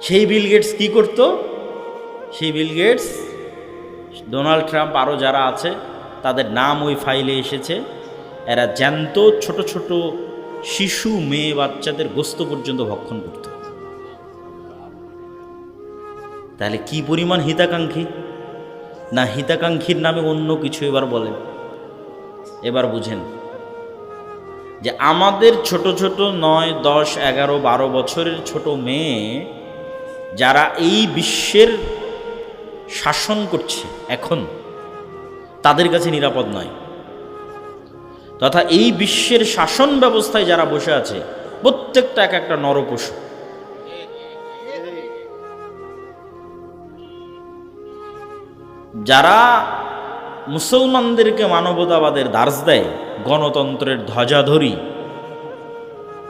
সেই Bill Gates কি করত? সেই বিল গেটস ডোনাল্ড ট্রাম্প আরও যারা আছে, তাদের নাম ওই ফাইলে এসেছে। এরা জ্যান্ত, ছোট ছোট শিশু, মেয়ে, বাচ্চাদের গোস্ত পর্যন্ত ভক্ষণ করত। তাহলে কি পরিমাণ হিতাকাঙ্ক্ষী? না, হিতাকাঙ্ক্ষীর নামে অন্য কিছু এবার বলে। এবার বুঝেন যে আমাদের ছোট ছোট নয়, দশ, এগারো, বারো বছরের ছোট মেয়ে যারা এই বিশ্বের শাসন করছে এখন, তাদের কাছে নিরাপদ নয়। তথা এই বিশ্বের শাসন ব্যবস্থায় যারা বসে আছে, প্রত্যেকটা এক একটা নরপশু যারা মুসলমানদেরকে মানবতাবাদের দার্স দেয়, গণতন্ত্রের ধ্বজাধরি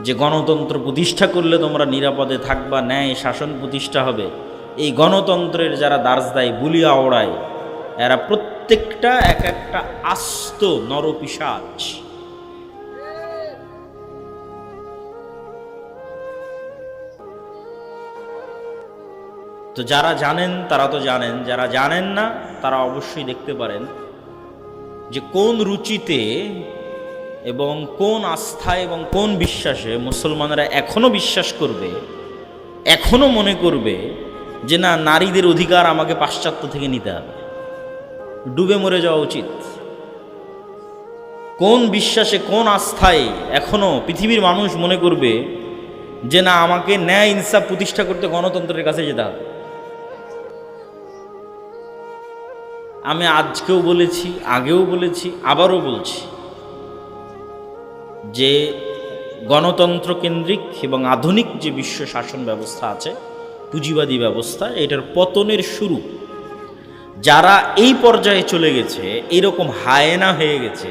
যে গণতন্ত্র প্রতিষ্ঠা করলে তোমরা নিরাপদে থাকবা, ন্যায় শাসন প্রতিষ্ঠা হবে। এই গণতন্ত্রের যারা দার্স দেয় বুলিয়া ওড়ায়, এরা প্রত্যেকটা এক একটা আস্ত নরপিসাচ তো যারা জানেন, তারা তো জানেন। যারা জানেন না, তারা অবশ্যই দেখতে পারেন যে কোন রুচিতে এবং কোন আস্থায় এবং কোন বিশ্বাসে মুসলমানরা এখনও বিশ্বাস করবে, এখনও মনে করবে যে না, নারীদের অধিকার আমাকে পাশ্চাত্য থেকে নিতে হবে। ডুবে মরে যাওয়া উচিত। কোন বিশ্বাসে, কোন আস্থায় এখনও পৃথিবীর মানুষ মনে করবে যে না, আমাকে ন্যায় ইনসাফ প্রতিষ্ঠা করতে গণতন্ত্রের কাছে যেতে হবে? আমি আজকেও বলেছি, আগেও বলেছি, আবারও বলছি যে গণতন্ত্র কেন্দ্রিক এবং আধুনিক যে বিশ্ব শাসন ব্যবস্থা আছে, পুঁজিবাদী ব্যবস্থা, এটার পতনের শুরু। যারা এই পর্যায়ে চলে গেছে, এরকম হায়েনা হয়ে গেছে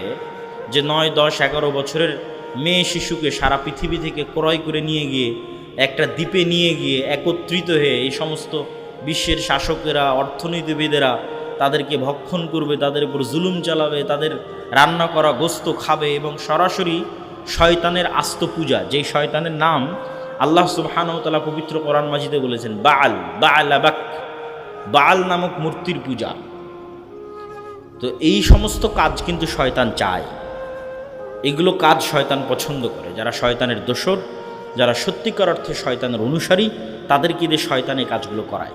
যে নয়, দশ, এগারো বছরের মেয়ে শিশুকে সারা পৃথিবী থেকে ক্রয় করে নিয়ে গিয়ে, একটা দ্বীপে নিয়ে গিয়ে একত্রিত হয়ে এই সমস্ত বিশ্বের শাসকেরা, অর্থনীতিবিদেরা তাদেরকে ভক্ষণ করবে, তাদের উপর জুলুম চালাবে, তাদের রান্না করা গোস্ত খাবে এবং সরাসরি শয়তানের আস্ত পূজা, যেই শয়তানের নাম আল্লাহ সুবহানতালা পবিত্র কোরআন মাজিদে বলেছেন বাল বাল আবাক বাল নামক মূর্তির পূজা। তো এই সমস্ত কাজ কিন্তু শয়তান চায়। এগুলো কাজ শয়তান পছন্দ করে। যারা শয়তানের দোসর যারা সত্যিকার অর্থে শয়তানের অনুসারী, তাদেরকে দিয়ে শয়তান এই কাজগুলো করায়।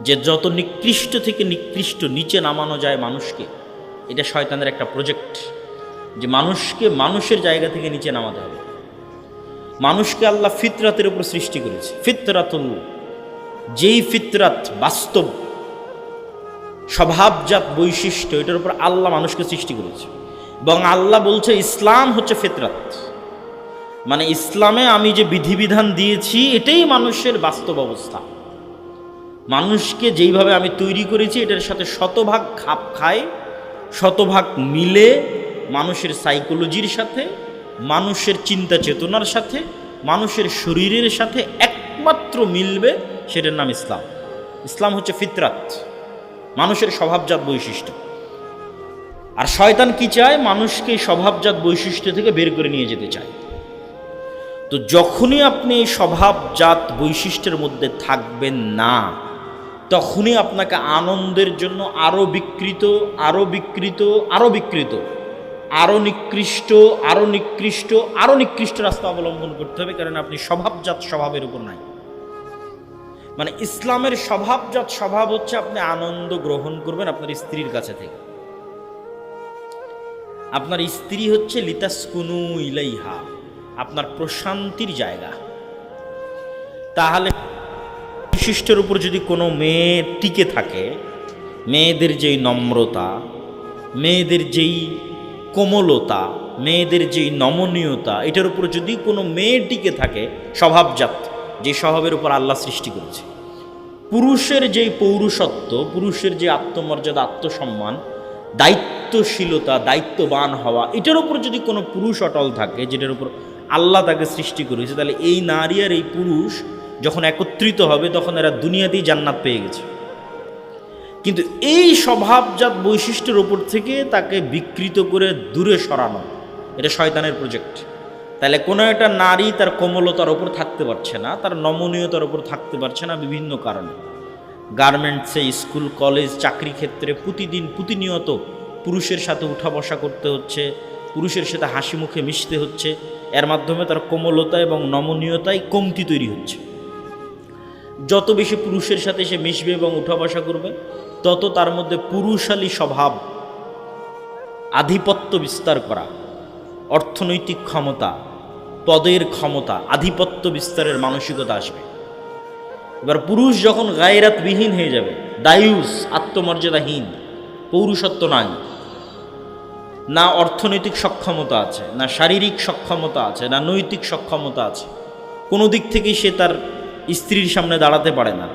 যে যত নিকৃষ্ট থেকে নিকৃষ্ট নিচে নামানো যায় মানুষকে, এটা শয়তানের একটা প্রজেক্ট। যে মানুষকে মানুষের জায়গা থেকে নিচে নামাতে হবে। মানুষকে আল্লাহ ফিতরাতের উপর সৃষ্টি করেছে। ফিতরাতুল, যেই ফিতরাত বাস্তব, স্বভাবজাত বৈশিষ্ট্য, এটার উপর আল্লাহ মানুষকে সৃষ্টি করেছে। এবং আল্লাহ বলছে, ইসলাম হচ্ছে ফিতরাত। মানে ইসলামে আমি যে বিধিবিধান দিয়েছি, এটাই মানুষের বাস্তব অবস্থা। মানুষকে যেইভাবে আমি তৈরি করেছি, এটার সাথে শতভাগ খাপ খায়, শতভাগ মিলে মানুষের সাইকোলজির সাথে, মানুষের চিন্তা চেতনার সাথে, মানুষের শরীরের সাথে একমাত্র মিলবে সেটার নাম ইসলাম। ইসলাম হচ্ছে ফিতরাত, মানুষের স্বভাবজাত বৈশিষ্ট্য। আর শয়তান কি চায়? মানুষকে স্বভাবজাত বৈশিষ্ট্য থেকে বের করে নিয়ে যেতে চায়। তো যখনই আপনি এই স্বভাবজাত বৈশিষ্ট্যের মধ্যে থাকবেন না, তখনই আপনাকে আনন্দের জন্য আরও বিকৃত আরও বিকৃত আরও বিকৃত আরও নিকৃষ্ট আরও নিকৃষ্ট আরও নিকৃষ্ট রাস্তা অবলম্বন করতে হবে, কারণ আপনি স্বভাবজাত স্বভাবের উপর নাই। মানে ইসলামের স্বভাবজাত স্বভাব হচ্ছে আপনি আনন্দ গ্রহণ করবেন আপনার স্ত্রীর কাছে থেকে। আপনার স্ত্রী হচ্ছে লিতাসকুনু ইলাইহা, আপনার প্রশান্তির জায়গা। তাহলে বৈশিষ্ট্যের উপর যদি কোনো মেয়ে টিকে থাকে, মেয়েদের যেই নম্রতা, মেয়েদের যেই কোমলতা, মেয়েদের যেই নমনীয়তা, এটার উপর যদি কোনো মেয়ে টিকে থাকে, স্বভাবজাত, যে স্বভাবের উপর আল্লাহ সৃষ্টি করেছে। পুরুষের যেই পৌরুষত্ব, পুরুষের যে আত্মমর্যাদা, আত্মসম্মান, দায়িত্বশীলতা, দায়িত্ববান হওয়া, এটার উপর যদি কোনো পুরুষ অটল থাকে, যেটার উপর আল্লাহ তাকে সৃষ্টি করেছে, তাহলে এই নারী আর এই পুরুষ যখন একত্রিত হবে, তখন এরা দুনিয়াতেই জান্নাত পেয়ে গেছে। কিন্তু এই স্বভাবজাত বৈশিষ্ট্যের ওপর থেকে তাকে বিকৃত করে দূরে সরানো, এটা শয়তানের প্রজেক্ট তাহলে কোনো একটা নারী তার কোমলতার ওপর থাকতে পারছে না, তার নমনীয়তার ওপর থাকতে পারছে না বিভিন্ন কারণে। গার্মেন্টসে, স্কুল, কলেজ, চাকরি ক্ষেত্রে প্রতিদিন প্রতিনিয়ত পুরুষের সাথে উঠা বসা করতে হচ্ছে, পুরুষের সাথে হাসি মুখে মিশতে হচ্ছে, এর মাধ্যমে তার কোমলতা এবং নমনীয়তায় কমতি তৈরি হচ্ছে। যত বেশি পুরুষের সাথে সে মিশবে এবং উঠা বসা করবে তত তার মধ্যে পুরুষালী স্বভাব, আধিপত্য বিস্তার করা, অর্থনৈতিক ক্ষমতা, পদের ক্ষমতা, আধিপত্য বিস্তারের মানসিকতা আসবে। এবার পুরুষ যখন গায়রাতবিহীন হয়ে যাবে, দায়ুস, আত্মমর্যাদাহীন, পৌরুষত্ব নাই, না অর্থনৈতিক সক্ষমতা আছে, না শারীরিক সক্ষমতা আছে, না নৈতিক সক্ষমতা আছে, কোনো দিক থেকেই সে তার স্ত্রীর সামনে দাঁড়াতে পারে না।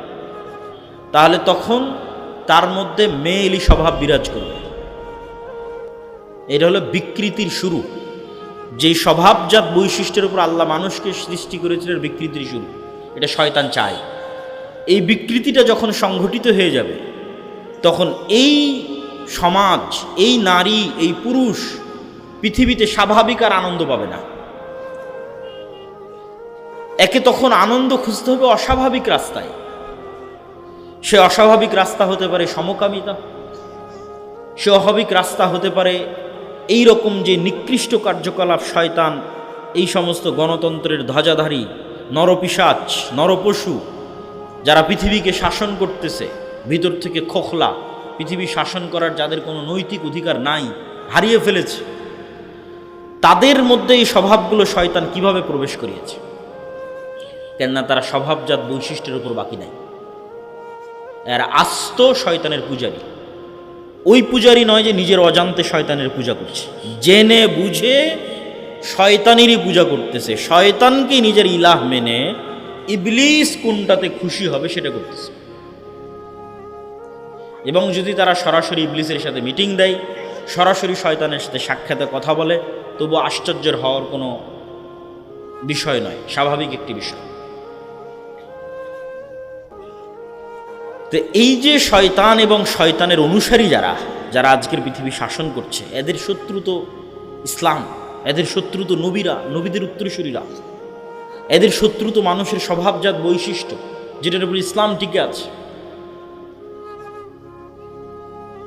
তাহলে তখন তার মধ্যে মেয়েলি স্বভাব বিরাজ করবে। এটা হলো বিকৃতির শুরু। যে স্বভাবজাত বৈশিষ্ট্যের উপর আল্লাহ মানুষকে সৃষ্টি করেছিলেন বিকৃতির শুরু। এটা শয়তান চায়। এই বিকৃতিটা যখন সংঘটিত হয়ে যাবে, তখন এই সমাজ, এই নারী, এই পুরুষ পৃথিবীতে স্বাভাবিক আর আনন্দ পাবে না। একে তখন আনন্দ খুঁজতে হবে অস্বাভাবিক রাস্তায়। সে অস্বাভাবিক রাস্তা হতে পারে সমকামিতা, সে অস্বাভাবিক রাস্তা হতে পারে এই রকম যে নিকৃষ্ট কার্যকলাপ শয়তান, এই সমস্ত গণতন্ত্রের ধ্বজাধারী নরপিসাচ নরপশু, যারা পৃথিবীকে শাসন করতেছে, ভিতর থেকে খোখলা, পৃথিবী শাসন করার যাদের কোনো নৈতিক অধিকার নাই, হারিয়ে ফেলেছে, তাদের মধ্যে এই স্বভাবগুলো শয়তান কীভাবে প্রবেশ করিয়েছে? কেননা তারা স্বভাবজাত বৈশিষ্ট্যের উপর বাকি নাই। এর আস্ত শয়তানের পূজারী। ওই পূজারী নয় যে নিজের অজান্তে শয়তানের পূজা করছে। জেনে বুঝে শয়তানেরই পূজা করতেছে। শয়তানকে নিজের ইলাহ মেনে ইবলিস কোনটাতে খুশি হবে সেটা করতেছে। এবং যদি তারা সরাসরি ইবলিসের সাথে মিটিং দেয়, সরাসরি শয়তানের সাথে সাক্ষাতে কথা বলে, তবু আশ্চর্যের হওয়ার কোনো বিষয় নয়, স্বাভাবিক একটি বিষয়। তো এই যে শয়তান এবং শয়তানের অনুসারী যারা যারা আজকের পৃথিবী শাসন করছে, এদের শত্রু তো ইসলাম, এদের শত্রু তো নবীরা, নবীদের উত্তরসূরীরা। এদের শত্রু তো মানুষের স্বভাবজাত বৈশিষ্ট্য, যেটার উপর ইসলাম টিকে আছে।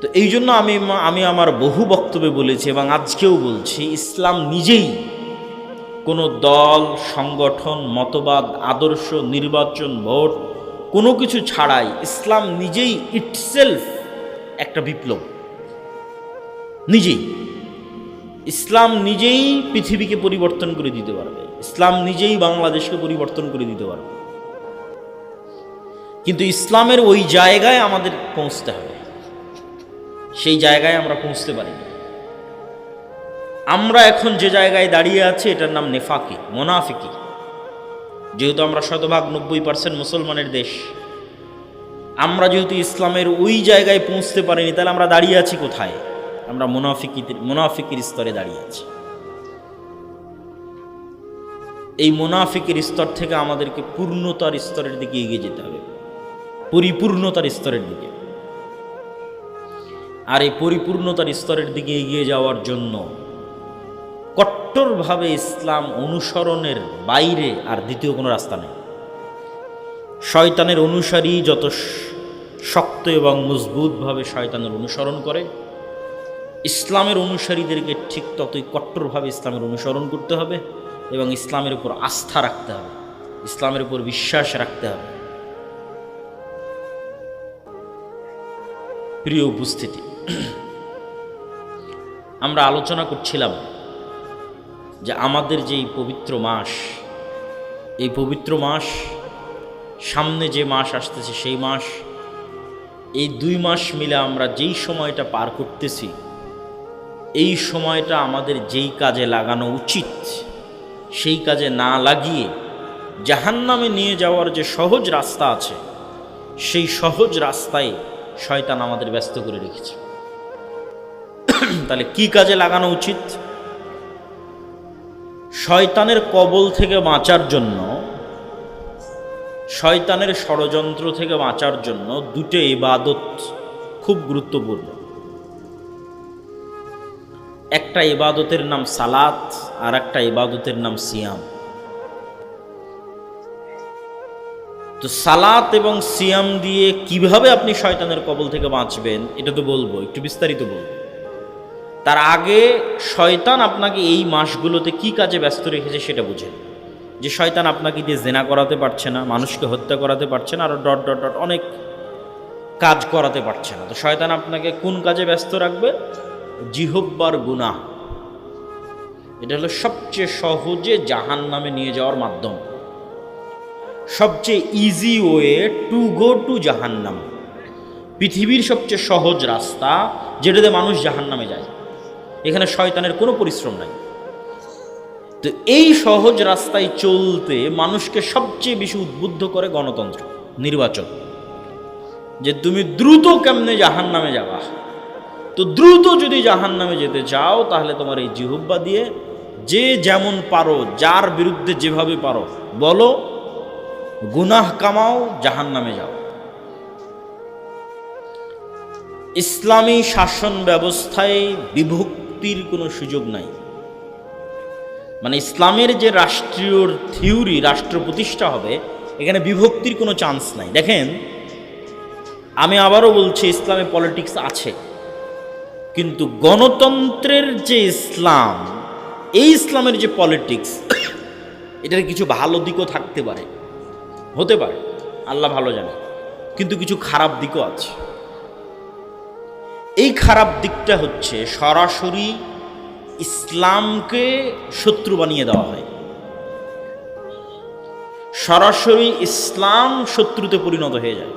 তো এই জন্য আমি আমি আমার বহু বক্তব্যে বলেছি এবং আজকেও বলছি, ইসলাম নিজেই কোনো দল, সংগঠন, মতবাদ, আদর্শ, নির্বাচন, ভোট কোনো কিছু ছাড়াই ইসলাম নিজেই ইটসেলফ একটা বিপ্লব। নিজেই। ইসলাম নিজেই পৃথিবীকে পরিবর্তন করে দিতে পারবে। ইসলাম নিজেই বাংলাদেশকে পরিবর্তন করে দিতে পারবে। কিন্তু ইসলামের ওই জায়গায় আমাদের পৌঁছতে হবে। সেই জায়গায় আমরা পৌঁছতে পারি আমরা এখন যে জায়গায় দাঁড়িয়ে আছি, এটার নাম নেফাকি, মোনাফিকি। যেহেতু আমরা শতভাগ নব্বই পার্সেন্ট মুসলমানের দেশ, আমরা যেহেতু ইসলামের ওই জায়গায় পৌঁছতে পারিনি, তাহলে আমরা দাঁড়িয়ে আছি কোথায়? আমরা মুনাফিকি মুনাফিকির স্তরে দাঁড়িয়ে আছি। এই মুনাফিকের স্তর থেকে আমাদেরকে পূর্ণতার স্তরের দিকে এগিয়ে যেতে হবে। পরিপূর্ণতার স্তরের দিকে। আর এই পরিপূর্ণতার স্তরের দিকে এগিয়ে যাওয়ার জন্য কট্টরভাবে ইসলাম অনুসরণের বাইরে আর দ্বিতীয় কোনো রাস্তা নেই। শয়তানের অনুসারী যত শক্ত এবং মজবুতভাবে শয়তানের অনুসরণ করে, ইসলামের অনুসারীদেরকে ঠিক ততই কট্টরভাবে ইসলামের অনুসরণ করতে হবে এবং ইসলামের উপর আস্থা রাখতে হবে, ইসলামের উপর বিশ্বাস রাখতে হবে। প্রিয় উপস্থিতি, আমরা আলোচনা করছিলাম যে আমাদের যে এই পবিত্র মাস, এই পবিত্র মাস, সামনে যে মাস আসতেছে সেই মাস, এই দুই মাস মিলে আমরা যেই সময়টা পার করতেছি, এই সময়টা আমাদের যেই কাজে লাগানো উচিত, সেই কাজে না লাগিয়ে জাহান্নামে নিয়ে যাওয়ার যে সহজ রাস্তা আছে, সেই সহজ রাস্তায় শয়তান আমাদের ব্যস্ত করে রেখেছে। তাহলে কি কাজে লাগানো উচিত? শয়তানের কবল থেকে বাঁচার জন্য, শয়তানের ষড়যন্ত্র থেকে বাঁচার জন্য দুটো ইবাদত খুব গুরুত্বপূর্ণ। একটা ইবাদতের নাম সালাত আর একটা ইবাদতের নাম সিয়াম। তো সালাত এবং সিয়াম দিয়ে কীভাবে আপনি শয়তানের কবল থেকে বাঁচবেন, এটা তো বলব, একটু বিস্তারিত বলব। তার আগে শয়তান আপনাকে এই মাসগুলোতে কি কাজে ব্যস্ত রেখেছে সেটা বুঝেন যে শয়তান আপনাকে দিয়ে জেনা করাতে পারছে না, মানুষকে হত্যা করাতে পারছে না আরও ডট ডট ডট অনেক কাজ করাতে পারছে না। তো শয়তান আপনাকে কোন কাজে ব্যস্ত রাখবে? জিহব্বার গুনাহ। এটা হলো সবচেয়ে সহজে জাহান নামে নিয়ে যাওয়ার মাধ্যম। সবচেয়ে easy way to go to জাহান্নাম। পৃথিবীর সবচেয়ে সহজ রাস্তা যেটাতে মানুষ জাহান্নামে যায়। এখানে শয়তানের কোনো পরিশ্রম নাই। তো এই সহজ রাস্তায় চলতে মানুষকে সবচেয়ে বেশি উদ্বুদ্ধ করে গণতন্ত্র, নির্বাচন। যে তুমি দ্রুত কেমনে জাহান নামে যাবা? তো দ্রুত যদি জাহান নামে যেতে চাও, তাহলে তোমার এই জিহুব্বা দিয়ে যে যেমন পারো, যার বিরুদ্ধে যেভাবে পারো, বলো, গুনাহ কামাও জাহান নামে যাও। ইসলামী শাসন ব্যবস্থায় বিভক্তির কোনো সুযোগ নাই। মানে ইসলামের যে রাষ্ট্রীয় থিওরি, রাষ্ট্র প্রতিষ্ঠা হবে, এখানে বিভক্তির কোনো চান্স নাই। দেখেন, আমি আবারও বলছি, ইসলামে পলিটিক্স আছে। কিন্তু গণতন্ত্রের যে ইসলাম, এই ইসলামের যে পলিটিক্স, এটার কিছু ভালো দিকও থাকতে পারে। হতে পারে, আল্লাহ ভালো জানে। কিন্তু কিছু খারাপ দিকও আছে। এই খারাপ দিকটা হচ্ছে সরাসরি ইসলামকে শত্রু বানিয়ে দেওয়া হয়। সরাসরি ইসলাম শত্রুতে পরিণত হয়ে যায়।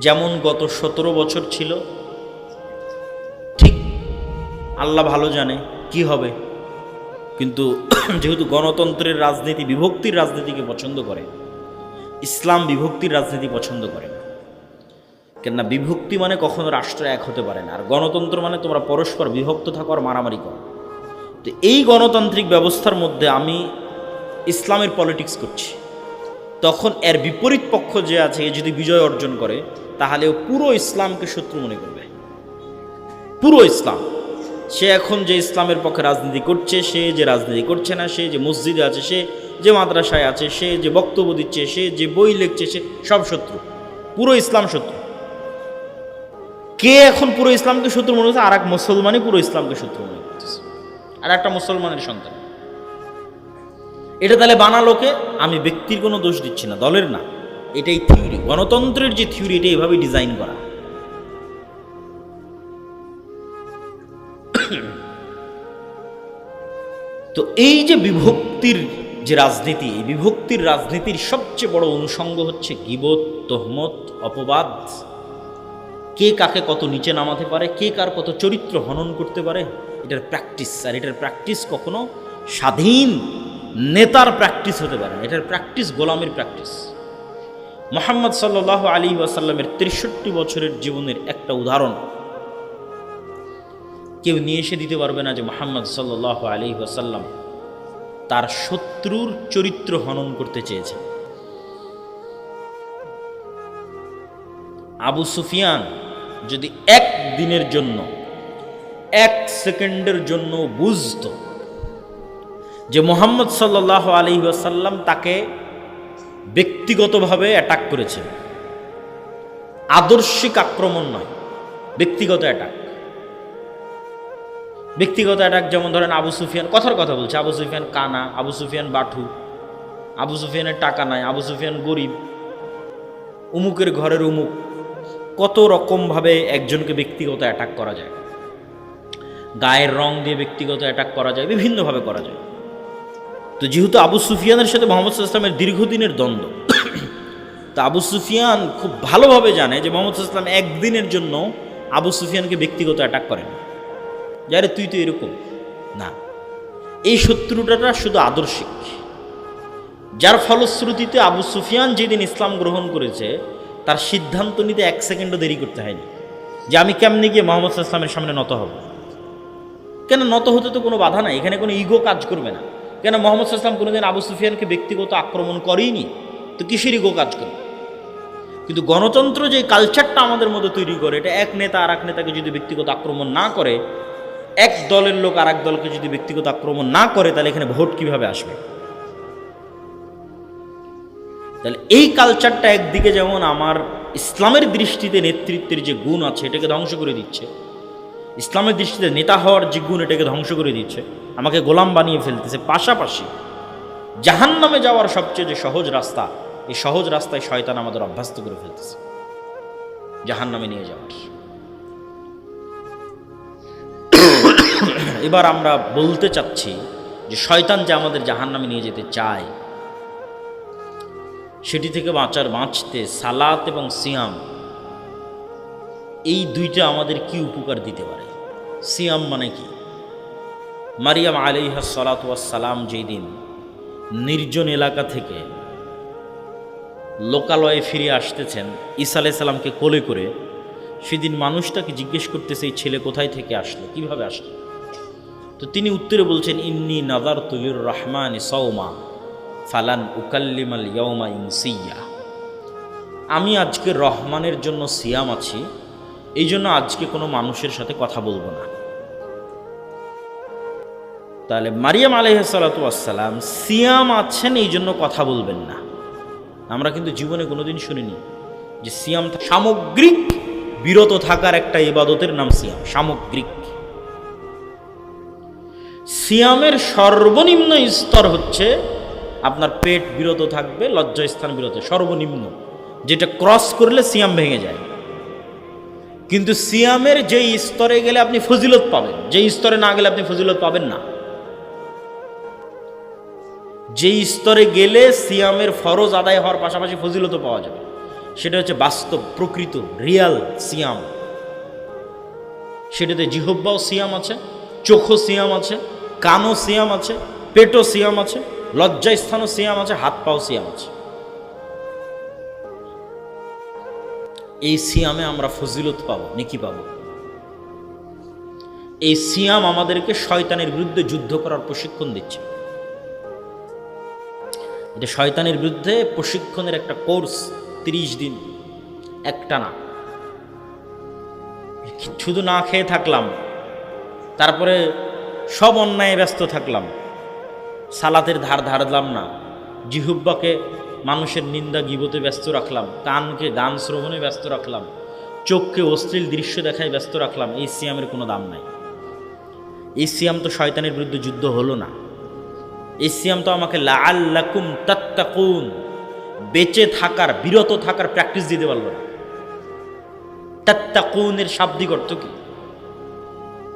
যেমন গত সতেরো বছর ছিল, ঠিক আল্লাহ ভালো জানে কি হবে। কিন্তু যেহেতু গণতন্ত্রের রাজনীতি, বিভক্তির রাজনীতিকে পছন্দ করে, ইসলাম বিভক্তির রাজনীতি পছন্দ করে। কেননা বিভক্তি মানে কখনো রাষ্ট্র এক হতে পারে না। আর গণতন্ত্র মানে তোমরা পরস্পর বিভক্ত থাকো আর মারামারি করো। তো এই গণতান্ত্রিক ব্যবস্থার মধ্যে আমি ইসলামের পলিটিক্স করছি। তখন এর বিপরীত পক্ষ যে আছে যদি বিজয় অর্জন করে, তাহলে পুরো ইসলামকে শত্রু মনে করবে। পুরো ইসলাম। সে এখন যে ইসলামের পক্ষে রাজনীতি করছে, সে যে রাজনীতি করছে না, সে যে মসজিদে আছে, সে যে মাদ্রাসায় আছে, সে যে বক্তব্য দিচ্ছে, সে যে বই লিখছে, সে সব শত্রু। পুরো ইসলাম শত্রু। কে এখন পুরো ইসলামকে শত্রু মনে করছে? আর এক মুসলমানই পুরো ইসলামকে শত্রু মনে করতেছে। আর একটা মুসলমানের সন্তান। এটা তাহলে বানালোকে? আমি ব্যক্তির কোনো দোষ দিচ্ছি না, দলের না। এটাই থিওরি গণতন্ত্রের যে থিওরি এটা এভাবেই ডিজাইন করা। তো এই যে বিভক্তির যে রাজনীতি, এই বিভক্তির রাজনীতির সবচেয়ে বড় অনুষঙ্গ হচ্ছে গিবত, তহমত, অপবাদ। কে কাকে কত নিচে নামাতে পারে, কে কার কত চরিত্র হনন করতে পারে, এটার প্র্যাকটিস আর এটার প্র্যাকটিস কখনো স্বাধীন নেতার প্র্যাকটিস হতে পারে এটার প্র্যাকটিস গোলামের প্র্যাকটিস মোহাম্মদ সাল্লাহ আলী ওয়াসাল্লামের তেষট্টি বছরের জীবনের একটা উদাহরণ। কেউ নিয়ে এসে দিতে পারবে না যে মোহাম্মদ সাল্লাহ আলী ওয়াসাল্লাম তার শত্রুর চরিত্র হনন করতে চেয়েছে আবু সুফিয়ান যদি এক দিনের জন্য, এক সেকেন্ডের জন্য বুঝতো যে মোহাম্মদ সাল্লাহ আলী ওয়াসাল্লাম তাকে ব্যক্তিগতভাবে অ্যাটাক করেছে। আদর্শিক আক্রমণ নয়, ব্যক্তিগত অ্যাটাক ব্যক্তিগত অ্যাটাক যেমন ধরেন আবু সুফিয়ান, কথার কথা বলছে, আবু সুফিয়ান কানা, আবু সুফিয়ান বাঠু আবু সুফিয়ানের টাকা নাই, আবু সুফিয়ান গরিব, উমুকের ঘরের উমুক। কত রকমভাবে একজনকে ব্যক্তিগত অ্যাটাক করা যায়। গায়ের রং দিয়ে ব্যক্তিগত অ্যাটাক করা যায়, বিভিন্নভাবে করা যায়। তো যেহেতু আবু সুফিয়ানের সাথে মোহাম্মদ ইসলামের দীর্ঘদিনের দ্বন্দ্ব, তো আবু সুফিয়ান খুব ভালোভাবে জানে যে মোহাম্মদ ইসলাম একদিনের জন্য আবু সুফিয়ানকে ব্যক্তিগত অ্যাটাক করেন। যারে তুই তো এরকম। না। এই শত্রুটাটা শুধু আদর্শিক। যার ফলশ্রুতিতে আবু সুফিয়ান যেদিন ইসলাম গ্রহণ করেছে তার সিদ্ধান্ত নিতে এক সেকেন্ডও দেরি করতে হয়নি। যে আমি কেমনি গিয়ে মোহাম্মদ ইসলামের সামনে নত হব? কেন নত হতে তো কোনো বাধা নাই? এখানে কোনো ইগো কাজ করবে না। কেন মোহাম্মদ ইসলাম কোনোদিন আবু সুফিয়ানকে ব্যক্তিগত আক্রমণ করেইনি? তো কিসের ইগো কাজ করবে? কিন্তু গণতন্ত্র যে কালচারটা আমাদের মধ্যে তৈরি করে, এটা এক নেতা আর এক নেতাকে যদি ব্যক্তিগত আক্রমণ না করে, এক দলের লোক আর এক দলকে যদি ব্যক্তিগত আক্রমণ না করে, তাহলে এখানে ভোট কীভাবে আসবে? তাহলে এই কালচারটা একদিকে যেমন আমার ইসলামের দৃষ্টিতে নেতৃত্বের যে গুণ আছে, এটাকে ধ্বংস করে দিচ্ছে। ইসলামের দৃষ্টিতে নেতা হওয়ার যে গুণ, এটাকে ধ্বংস করে দিচ্ছে। আমাকে গোলাম বানিয়ে ফেলতেছে। পাশাপাশি জাহান নামে যাওয়ার সবচেয়ে যে সহজ রাস্তা, এই সহজ রাস্তায় শয়তান আমাদের অভ্যস্ত করে ফেলতেছে। জাহান নামে নিয়ে যাওয়ার। এবার আমরা বলতে চাচ্ছি যে শয়তান যে আমাদের জাহান নামে নিয়ে যেতে চায় সেটি থেকে বাঁচার বাঁচতে সালাত এবং সিয়াম, এই দুইটা আমাদের কি উপকার দিতে পারে? সিয়াম মানে কি? মারিয়াম আলিহা সালাম যেই দিন নির্জন এলাকা থেকে লোকালয়ে ফিরে আসতেছেন, ঈসা আলাইসাল্লামকে কোলে করে, সেদিন মানুষ তাকে জিজ্ঞেস করতেছে, এই ছেলে কোথায় থেকে আসলো? কীভাবে আসলো? তো তিনি উত্তরে বলছেন, ইন্নি নাদার তুলির রহমান সৌমা ফালান উকাল্লিমাল ইয়মা ইনসিয়া। আমি আজকে রহমানের জন্য সিয়াম আছি, এই জন্য আজকে কোনো মানুষের সাথে কথা বলব না। তাহলে মারিয়াম আলহাসালাম সিয়াম আছেন এই জন্য কথা বলবেন না। আমরা কিন্তু জীবনে কোনোদিন শুনিনি যে সিয়াম সামগ্রিক বিরত থাকার একটা ইবাদতের নাম সিয়াম, সামগ্রিক। সিয়ামের সর্বনিম্ন স্তর হচ্ছে আপনার পেট বিরত থাকবে, লজ্জাস্থান বিরত, সর্বনিম্ন। যেটা ক্রস করলে সিয়াম ভেঙে যায়। কিন্তু সিয়ামের যেই স্তরে গেলে আপনি ফজিলত পাবেন, যেই স্তরে না গেলে আপনি ফজিলত পাবেন না। যেই স্তরে গেলে সিয়ামের ফরজ আদায় হওয়ার পাশাপাশি ফজিলতও পাওয়া যাবে। সেটা হচ্ছে বাস্তব, প্রকৃত রিয়াল সিয়াম। সেটাতে জিহব্বাও সিয়াম আছে, চোখও সিয়াম আছে, কানও সিয়াম আছে, পেটও সিয়াম আছে লজ্জাস্থানও সিয়াম আছে, হাত পাও সিয়াম আছে। এই সিয়ামে আমরা ফজিলত পাবো, নেকি পাবো। এই সিয়াম আমাদেরকে শয়তানের বিরুদ্ধে যুদ্ধ করার প্রশিক্ষণ দিচ্ছে। এটা শয়তানের বিরুদ্ধে প্রশিক্ষণের একটা কোর্স, তিরিশ দিন একটা না শুধু না খেয়ে থাকলাম, তারপরে সব অন্যায় ব্যস্ত থাকলাম। সালাতের ধার ধারলাম না। জিহুব্বাকে মানুষের নিন্দা গিবতে ব্যস্ত রাখলাম। কানকে গান শ্রবণে ব্যস্ত রাখলাম। চোখকে অশ্লীল দৃশ্য দেখায় ব্যস্ত রাখলাম। এই সিয়ামের কোনো দাম নাই। এই সিয়াম তো শয়তানের বিরুদ্ধে যুদ্ধ হলো না। এই সিয়াম তো আমাকে লাল্লাকুম তাত্তাকুন, বেঁচে থাকার, বিরত থাকার প্র্যাকটিস দিতে পারল না। তাত্তাকুনের শাব্দিক অর্থ কি?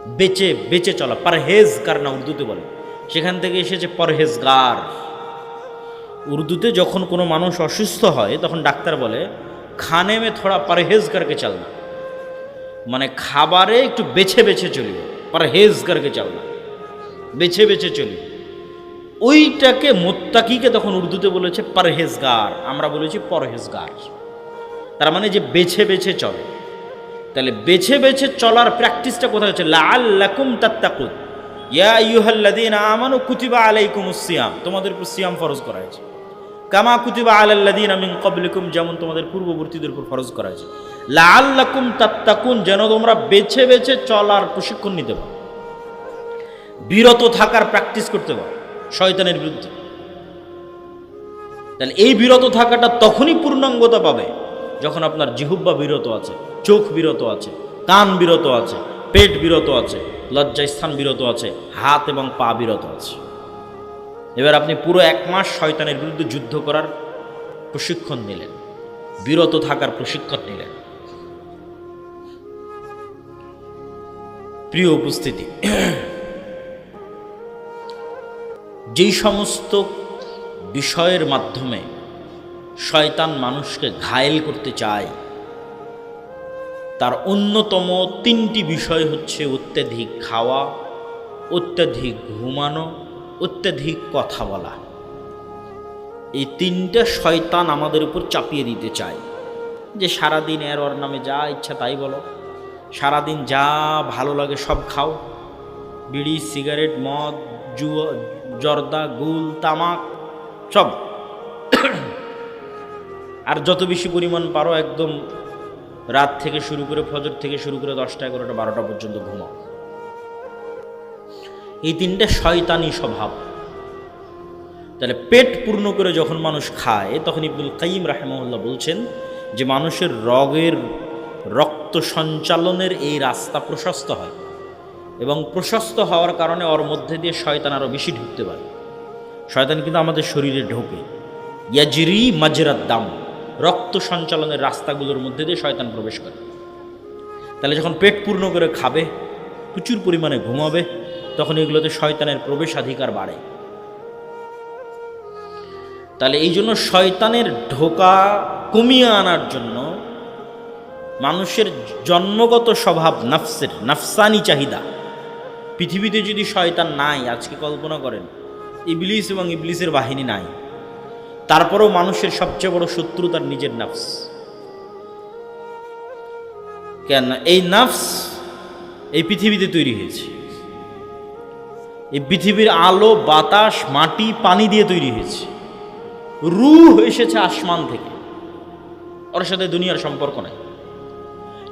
বেঁচে বেঁচে চলা, পারহেজগার না উর্দুতে বলে। সেখান থেকে এসেছে পরহেজগার। উর্দুতে যখন কোনো মানুষ অসুস্থ হয়, তখন ডাক্তার বলে, খানে মে থোড়া পরহেজগারকে চালনা। মানে খাবারে একটু বেছে বেছে চলিও পরহেজগারকে চালনা। বেছে বেছে চলি ওইটাকে মোত্তাকিকে তখন উর্দুতে বলেছে পরহেজগার। আমরা বলেছি পরহেজগার। তার মানে যে বেছে বেছে চলে। তাহলে বেছে বেছে চলার প্র্যাকটিসটা কোথায় হচ্ছে? লাল্লাকুম তাত্তাকুন। ইয়া আইয়ুহাল্লাযীনা আমানু কুতিবা আলাইকুমুস সিয়াম। তোমাদের উপর সিয়াম ফরজ করা হয়েছে। কামা কুতিবা আলাল্লাযীনা মিন ক্বাবলিকুম, যেমন তোমাদের পূর্ববর্তীদের উপর ফরজ করা হয়েছে। লাল্লাকুম তাত্তাকুন, যেন তোমরা বেছে বেছে চলার প্রশিক্ষণ নিতে পারো। বিরত থাকার প্র্যাকটিস করতে পারো, শয়তানের বিরুদ্ধে। তাহলে এই বিরত থাকাটা তখনই পূর্ণাঙ্গতা পাবে, যখন আপনার জিহুব্বা বিরত আছে, চোখ বিরত আছে, কান বিরত আছে, পেট বিরত আছে লজ্জাস্থান বিরত আছে, হাত এবং পা বিরত আছে। এবার আপনি পুরো এক মাস শয়তানের বিরুদ্ধে যুদ্ধ করার প্রশিক্ষণ নিলেন, বিরত থাকার প্রশিক্ষণ নিলেন। প্রিয় উপস্থিতি, যেই সমস্ত বিষয়ের মাধ্যমে শয়তান মানুষকে ঘায়েল করতে চায় তার অন্যতম তিনটি বিষয় হচ্ছে অত্যাধিক খাওয়া, অত্যাধিক ঘুমানো, অত্যাধিক কথা বলা। এই তিনটা শয়তান আমাদের উপর চাপিয়ে দিতে চায়। যে সারাদিন এর ওর নামে যা ইচ্ছা তাই বলো। সারাদিন যা ভালো লাগে সব খাও। বিড়ি, সিগারেট, মদ, জুয়া, জর্দা, গুল, তামাক, সব। আর যত বেশি পরিমাণ পারো একদম রাত থেকে শুরু করে ফজর থেকে শুরু করে দশটা, এগারোটা, বারোটা পর্যন্ত ঘুমাও। এই তিনটা শয়তানি স্বভাব। তাহলে পেট পূর্ণ করে যখন মানুষ খায়, তখন ইবনুল কাইম রাহেমউল্লাহ বলছেন যে মানুষের রগের রক্ত সঞ্চালনের এই রাস্তা প্রশস্ত হয় এবং প্রশস্ত হওয়ার কারণে ওর মধ্যে দিয়ে শয়তান আরও বেশি ঢুকতে পারে। শয়তান কিন্তু আমাদের শরীরে ঢোকে। ইয়াজিরি মাজরাত দাম। রক্ত সঞ্চালনের রাস্তাগুলোর মধ্যে দিয়ে শয়তান প্রবেশ করে। তাহলে যখন পেট পূর্ণ করে খাবে, প্রচুর পরিমাণে ঘুমাবে, তখন এগুলোতে শয়তানের প্রবেশাধিকার বাড়ে। তাহলে এই জন্য শয়তানের ঢোকা কমিয়ে আনার জন্য মানুষের জন্মগত স্বভাব নাফসের, নাফসানি চাহিদা। পৃথিবীতে যদি শয়তান নাই, আজকে কল্পনা করেন, ইবলিস এবং ইবলিসের বাহিনী নাই। তারপরেও মানুষের সবচেয়ে বড় শত্রু তার নিজের নাফস। কেন এই নাফস এই পৃথিবীতে তৈরি হয়েছে। এই পৃথিবীর আলো, বাতাস, মাটি, পানি দিয়ে তৈরি হয়েছে। রুহ এসেছে আসমান থেকে। ওর সাথে দুনিয়ার সম্পর্ক নাই।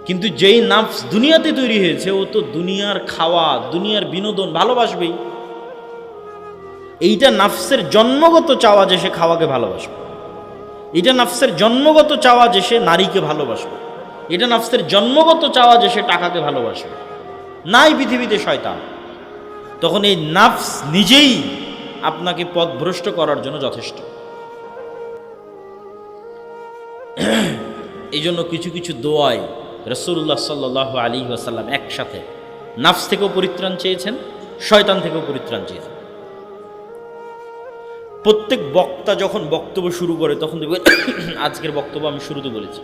কিন্তু যেই নাফস দুনিয়াতে তৈরি হয়েছে, ও তো দুনিয়ার খাওয়া, দুনিয়ার বিনোদন ভালোবাসবেই। এইটা নাফসের জন্মগত চাওয়া যে সে খাওয়াকে ভালোবাসবে। এটা নাফসের জন্মগত চাওয়া যে সে নারীকে ভালোবাসবে। এটা নাফসের জন্মগত চাওয়া যে সে টাকাকে ভালোবাসবে। নাই পৃথিবীতে শয়তান। তখন এই নাফস নিজেই আপনাকে পথভ্রষ্ট করার জন্য যথেষ্ট। এই জন্য কিছু কিছু দোয়ায় রসুল্লাহ সাল্লাহ আলী ওয়াসাল্লাম একসাথে নাফস থেকেও পরিত্রাণ চেয়েছেন, শয়তান থেকেও পরিত্রাণ চেয়েছেন। প্রত্যেক বক্তা যখন বক্তব্য শুরু করে, তখন দেখবেন আজকের বক্তব্য আমি শুরুতে বলেছি।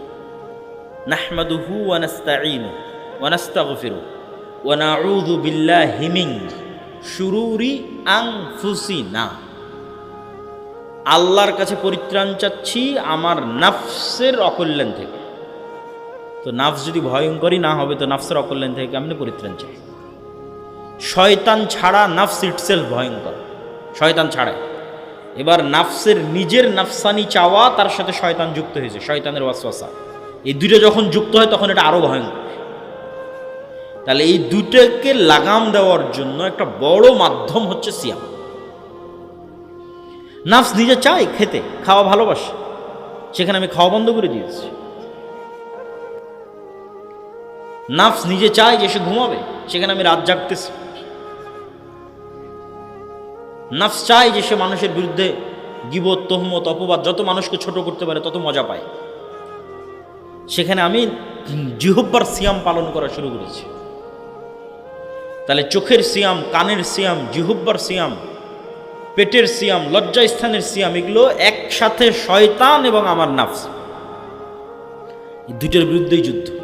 নাহমাদুহু ওয়ানাস্তাঈনু ওয়ানাস্তাগফিরু ওয়ানাউযু বিল্লাহি মিন শুরুরি আনফুসিনা। আল্লাহর কাছে পরিত্রাণ চাচ্ছি আমার নাফসের অকল্যাণ থেকে। তো নাফস যদি ভয়ঙ্করই না হবে, তো নাফসের অকল্যাণ থেকে কেমনি পরিত্রাণ চাই? শয়তান ছাড়া নাফস ইটসেলফ ভয়ঙ্কর। শয়তান ছাড়াই। এবার নাফসের নিজের নাফসানি চাওয়া তার সাথে শয়তান যুক্ত হয়েছে, শয়তানের ওয়াসওয়াসা। এই দুটো যখন যুক্ত হয় তখন এটা আরও ভয়ঙ্কর। তাহলে এই দুটোকে লাগাম দেওয়ার জন্য একটা বড় মাধ্যম হচ্ছে সিয়াম। নাফস নিজে চায় খেতে, খাওয়া ভালোবাসে। সেখানে আমি খাওয়া বন্ধ করে দিয়েছি। নাফস নিজে চায় যে সে ঘুমাবে, সেখানে আমি রাত জাগতেছি। নাফস চায় যে সে মানুষের বিরুদ্ধে গিবত, তহমত, অপবাদ যত মানুষকে ছোট করতে পারে তত মজা পায়। সেখানে আমি জিহব্বার সিয়াম পালন করা শুরু করেছি। তাহলে চোখের সিয়াম, কানের সিয়াম জিহুব্বার সিয়াম, পেটের সিয়াম লজ্জা স্থানের সিয়াম, এগুলো একসাথে শয়তান এবং আমার নাফস। দুইটার বিরুদ্ধেই যুদ্ধ।